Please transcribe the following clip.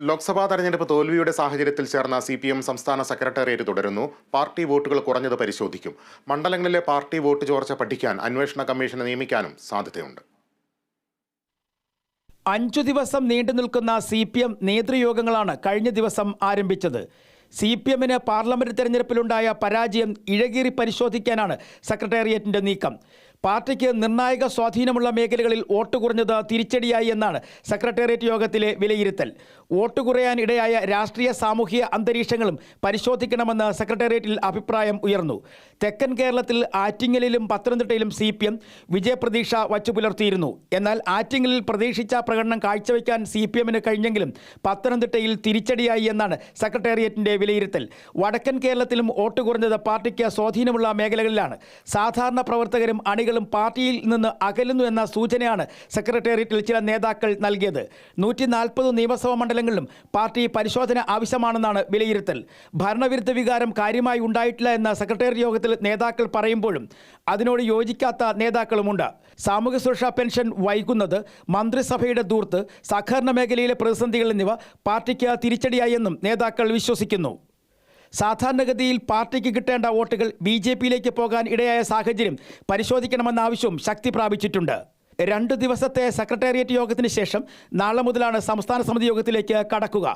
ലോക്സഭാ തെരഞ്ഞെടുപ്പ് തോൽവിയുടെ സാഹചര്യത്തിൽ ചേർന്ന സി പി എം സംസ്ഥാന സെക്രട്ടേറിയറ്റ് തുടരുന്നു. പാർട്ടി വോട്ടുകൾ കുറഞ്ഞത് പരിശോധിക്കും. മണ്ഡലങ്ങളിലെ പാർട്ടി വോട്ട് ചോർച്ച പഠിക്കാൻ അന്വേഷണ കമ്മീഷനെ നിയമിക്കാനും സാധ്യതയുണ്ട്. അഞ്ചു ദിവസം നീണ്ടു നിൽക്കുന്ന സി പി എം നേതൃയോഗങ്ങളാണ് കഴിഞ്ഞ ദിവസം ആരംഭിച്ചത്. സി പി എമ്മിന് പാർലമെന്റ് തെരഞ്ഞെടുപ്പിലുണ്ടായ പരാജയം ഇഴകീറി പരിശോധിക്കാനാണ് സെക്രട്ടേറിയറ്റിന്റെ നീക്കം. പാർട്ടിക്ക് നിർണായക സ്വാധീനമുള്ള മേഖലകളിൽ വോട്ട് കുറഞ്ഞത് തിരിച്ചടിയായി എന്നാണ് സെക്രട്ടേറിയറ്റ് യോഗത്തിലെ വിലയിരുത്തൽ. വോട്ട് കുറയാൻ ഇടയായ രാഷ്ട്രീയ സാമൂഹിക അന്തരീക്ഷങ്ങളും പരിശോധിക്കണമെന്ന് സെക്രട്ടേറിയറ്റിൽ അഭിപ്രായം ഉയർന്നു. തെക്കൻ കേരളത്തിൽ ആറ്റിങ്ങലിലും പത്തനംതിട്ടയിലും സി പി എം വിജയപ്രതീക്ഷ വച്ചു പുലർത്തിയിരുന്നു. എന്നാൽ ആറ്റിങ്ങലിൽ പ്രതീക്ഷിച്ച പ്രകടനം കാഴ്ചവെക്കാൻ സി പി എമ്മിന് കഴിഞ്ഞെങ്കിലും പത്തനംതിട്ടയിൽ തിരിച്ചടിയായി എന്നാണ് സെക്രട്ടേറിയറ്റിന്റെ വിലയിരുത്തൽ. വടക്കൻ കേരളത്തിലും വോട്ട് കുറഞ്ഞത് പാർട്ടിക്ക് സ്വാധീനമുള്ള മേഖലകളിലാണ്. സാധാരണ പ്രവർത്തകരും അണികളും പാർട്ടിയിൽ നിന്ന് അകലുന്നു എന്ന സൂചനയാണ് സെക്രട്ടേറിയറ്റിൽ ചില നേതാക്കൾ നൽകിയത്. നൂറ്റി നാൽപ്പത് നിയമസഭാ മണ്ഡലങ്ങളിലും പാർട്ടി പരിശോധന ആവശ്യമാണെന്നാണ് വിലയിരുത്തൽ. ഭരണവിരുദ്ധ വികാരം കാര്യമായി ഉണ്ടായിട്ടില്ല എന്ന സെക്രട്ടേറിയറ്റ് യോഗത്തിൽ നേതാക്കൾ പറയുമ്പോഴും അതിനോട് യോജിക്കാത്ത നേതാക്കളുമുണ്ട്. സാമൂഹ്യ സുരക്ഷാ പെൻഷൻ വൈകുന്നത് മന്ത്രിസഭയുടെ ദൂർത്ത് സഹകരണ മേഖലയിലെ പ്രതിസന്ധികൾ എന്നിവ പാർട്ടിക്ക് തിരിച്ചടിയായെന്നും നേതാക്കൾ വിശ്വസിക്കുന്നു. സാധാരണഗതിയിൽ പാർട്ടിക്ക് കിട്ടേണ്ട വോട്ടുകൾ ബി ജെ പിയിലേക്ക് പോകാൻ ഇടയായ സാഹചര്യം പരിശോധിക്കണമെന്ന ആവശ്യവും ശക്തി പ്രാപിച്ചിട്ടുണ്ട്. രണ്ട് ദിവസത്തെ സെക്രട്ടേറിയറ്റ് യോഗത്തിന് ശേഷം നാളെ മുതലാണ് സംസ്ഥാന സമിതി യോഗത്തിലേക്ക് കടക്കുക.